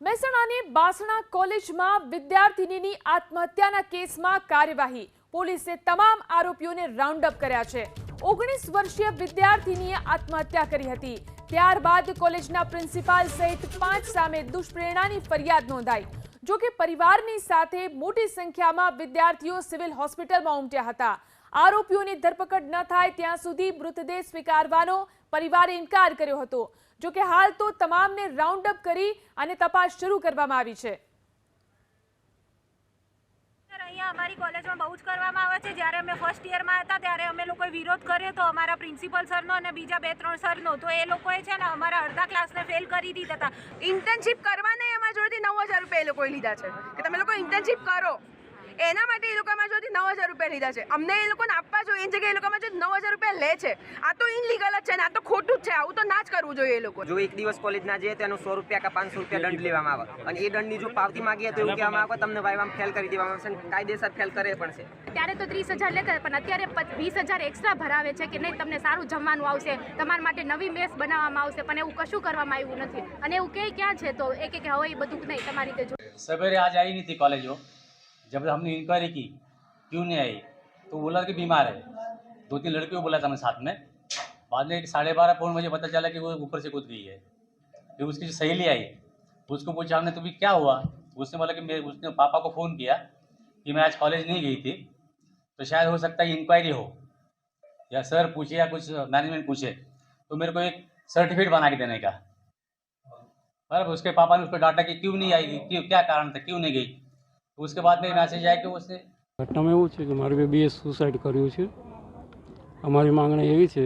મહેસાણાની બાસણા કોલેજમાં વિદ્યાર્થિનીની આત્મહત્યાના કેસમાં કાર્યવાહી. પોલીસે તમામ આરોપીઓને રાઉન્ડ અપ કર્યા છે. ઓગણીસ વર્ષીય વિદ્યાર્થિનીએ આત્મહત્યા કરી હતી. ત્યારબાદ કોલેજના પ્રિન્સિપાલ સહિત પાંચ સામે દુષ્પ્રેરણાની ફરિયાદ નોંધાઈ. જો કે પરિવારની સાથે મોટી સંખ્યામાં વિદ્યાર્થીઓ સિવિલ હોસ્પિટલમાં ઉમટ્યા હતા. આરોપીઓની ધરપકડ ન થાય ત્યાં સુધી મૃતદેહ સ્વીકારવાનો પરિવારે ઇનકાર કર્યો હતો. જો કે હાલ તો તમામને રાઉન્ડ અપ કરી અને તપાસ શરૂ કરવામાં આવી છે. અહીંયા અમારી કોલેજમાં બહુ જ કરવામાં આવે છે. જ્યારે અમે ફર્સ્ટ યરમાં હતા, ત્યારે અમે લોકોએ વિરોધ કર્યો તો અમારા પ્રિન્સિપલ સરનો અને બીજા બે, ત્રણ સરનો તો એ લોકોએ છે ને અમારા અડધા ક્લાસને ફેલ કરી દીધા હતા. ઇન્ટર્નશીપ કરવાને અમારા જોડેથી નવ હજાર રૂપિયા એ લોકોએ લીધા છે. કે તમે લોકો ઇન્ટર્નશીપ કરો. એના માટે એ લોકોમાં જોથી નવ હજાર રૂપિયા લીધા છે. અમને એ લોકોને આપવા જોઈએ એ જગ્યાએ એ લોકોમાં અમારા નવ હજાર રૂપિયા લે છે. આ તો ઇનલીગલ જ છે ને આ તો ખોટું જ છે. આવું તો ના જ કરવું જોઈએ એ લોકો. જો એક દિવસ કોલેજ ના જઈએ તો એનો સો રૂપિયા કે પાંચસો રૂપિયા દંડ લેવામાં આવે. અને એ દંડની જો પાવતી માગીએ તો એવું કહેવામાં આવે તમને વાયવામ ફેલ કરી દેવામાં આવશે કાયદેસર ફેલ કરે પણ છે. ત્યારે તો ત્રીસ હજાર લેતા પણ અત્યારે વીસ હજાર એક્સ્ટ્રા ભરાવે છે કે નહીં તમને સારું જમવાનું આવશે તમારા માટે નવી મેસ બનાવવામાં આવશે પણ એવું કશું કરવામાં આવ્યું નથી. અને એવું કે ક્યાં છે તો એ કે હવે એ બધું નહીં તમારી રીતે સવેરે આજ આવી નથી કોલેજો जब हमने इंक्वायरी की, क्यों नहीं आई तो बोला कि बीमार है। दो तीन लड़कियों को बोला था हमने साथ में। बाद में साढ़े बारह, पौन बजे पता चला कि वो ऊपर से कूद गई है। फिर उसकी जो सहेली आई, उसको पूछा हमने तुम्हें क्या हुआ? उसने बोला कि मेरे उसने पापा को फ़ोन किया कि मैं आज कॉलेज नहीं गई थी। तो शायद हो सकता है इंक्वायरी हो। या सर पूछे या कुछ मैनेजमेंट पूछे। तो मेरे को एक सर्टिफिकेट बना के देने का। बराबर उसके पापा ने उसको डांटा कि क्यों नहीं आएगी क्यों, क्या कारण था, क्यों नहीं गई? तो उसके बाद में मैसेज आया कि उसने ઘટનામાં એવું છે કે મારી બેબીએ સુસાઇડ કર્યું છે અમારી માંગણી એવી છે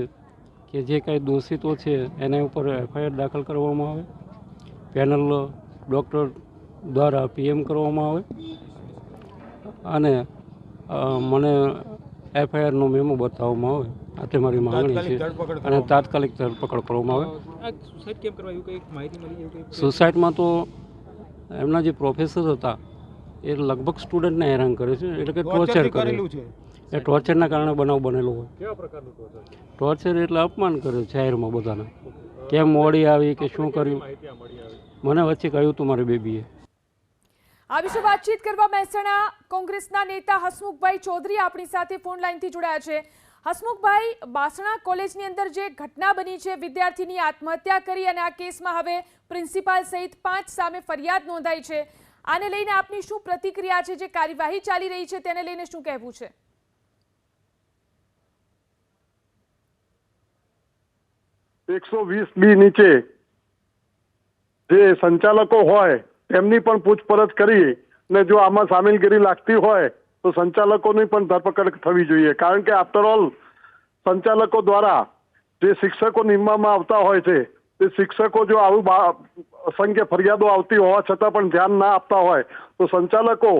કે જે કાંઈ દોષિતો છે એના ઉપર એફઆઈઆર દાખલ કરવામાં આવે પેનલ ડૉક્ટર દ્વારા પીએમ કરવામાં આવે અને અ, મને એફઆઈઆરનો મેમો બતાવવામાં આવે આ તે મારી માંગણી છે અને તાત્કાલિક ધરપકડ કરવામાં આવે સુસાઇડમાં તો એમના જે પ્રોફેસર હતા એ લગભગ સ્ટુડન્ટને હેરાન કરે છે એટલે કે ટોર્ચર કરે એ ટોર્ચરના કારણે બનાવ બનેલો હોય. કેવા પ્રકારનું ટોર્ચર એટલે અપમાન કરે જાહેરમાં બધાને. કેમ મોડી આવી કે શું કર્યું? મને વચ્ચે કહ્યું તું મારી બેબીએ. આ વિશે વાતચીત કરવા મહેસાણા કોંગ્રેસના નેતા હસમુખભાઈ ચૌધરી આપણી સાથે ફોન લાઈનથી જોડાયા છે. હસમુખભાઈ બાસણા કોલેજની અંદર જે ઘટના બની છે વિદ્યાર્થીની આત્મહત્યા કરી અને આ કેસમાં હવે પ્રિન્સિપાલ સહિત પાંચ સામે ફરિયાદ નોંધાઈ છે. આને લઈને આપની શું પ્રતિક્રિયા છે, જે કાર્યવાહી ચાલી રહી છે, તેને લઈને શું કહેવું છે? એકસો વીસ બી નીચે જે સંચાલકો હોય, તેમની પણ પૂછપરછ કરી ને જો આમાં સામેલગીરી લાગતી હોય, તો સંચાલકોની પણ ધરપકડ થવી જોઈએ. કારણ કે આફ્ટર ઓલ સંચાલકો દ્વારા જે શિક્ષકો નિમવામાં આવતા હોય છે તે શિક્ષકો જો આવું અસંખ્ય ફરિયાદો આવતી હોવા છતાં પણ ધ્યાન ના આપતા હોય, તો સંચાલકો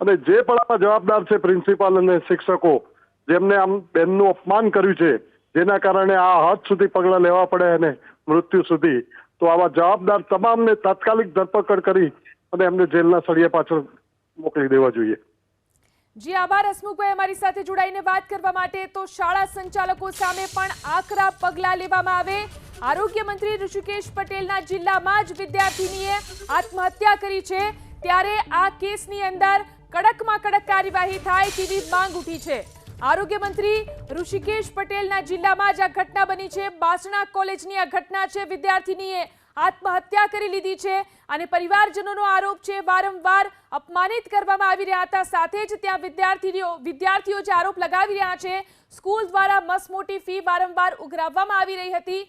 અને જે પણ આમાં જવાબદાર છે પ્રિન્સિપાલ અને શિક્ષકો, જેમને આમ બેનનું અપમાન કર્યું છે, જેના કારણે આ હદ સુધી પગલાં લેવા પડે અને મૃત્યુ સુધી, તો આવા જવાબદાર તમામને તાત્કાલિક ધરપકડ કરી અને એમને જેલના સળિયા પાછળ મોકલી દેવા જોઈએ. જી, આભાર, હસમુખભાઈ અમારી સાથે જોડાઈને વાત કરવા માટે. તો શાળા સંચાલકો સામે પણ આકરા પગલાં લેવામાં આવે. આરોગ્ય મંત્રી ઋષિકેશ પટેલના જિલ્લામાં જ વિદ્યાર્થીનીએ આત્મહત્યા કરી છે. ત્યારે આ કેસની અંદર કડકમાં કડક કાર્યવાહી થાય તેવી માંગ ઉઠી છે. આરોગ્ય મંત્રી ઋષિકેશ પટેલના જિલ્લામાં જ આ ઘટના બની છે. બાસણા કોલેજની આ ઘટના છે. વિદ્યાર્થીનીએ આત્મહત્યા કરી લીધી છે અને પરિવારજનોનો આરોપ છે, વારંવાર અપમાનિત કરવામાં આવી રહ્યા હતા. સાથે જ ત્યાં વિદ્યાર્થીઓ વિદ્યાર્થીઓ જે આરોપ લગાવી રહ્યા છે, સ્કૂલ દ્વારા મસમોટી ફી વારંવાર ઉઘરાવવામાં આવી રહી હતી.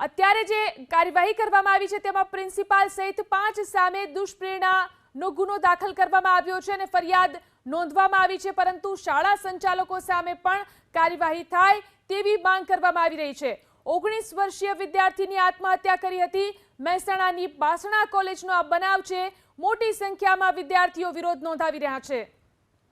અત્યારે જે કાર્યવાહી કરવામાં આવી છે, તેમાં પ્રિન્સિપાલ સહિત પાંચ સામે દુષ્પ્રેરણાનો ગુનો દાખલ કરવામાં આવ્યો છે અને ફરિયાદ નોંધવામાં આવી છે. પરંતુ શાળા સંચાલકો સામે પણ કાર્યવાહી થાય તેવી માંગ કરવામાં આવી રહી છે. ઓગણીસ વર્ષીય વિદ્યાર્થીની આત્મહત્યા કરી હતી. મહેસાણાની બાસણા કોલેજનો આ બનાવ છે. મોટી સંખ્યામાં વિદ્યાર્થીઓ વિરોધ નોંધાવી રહ્યા છે.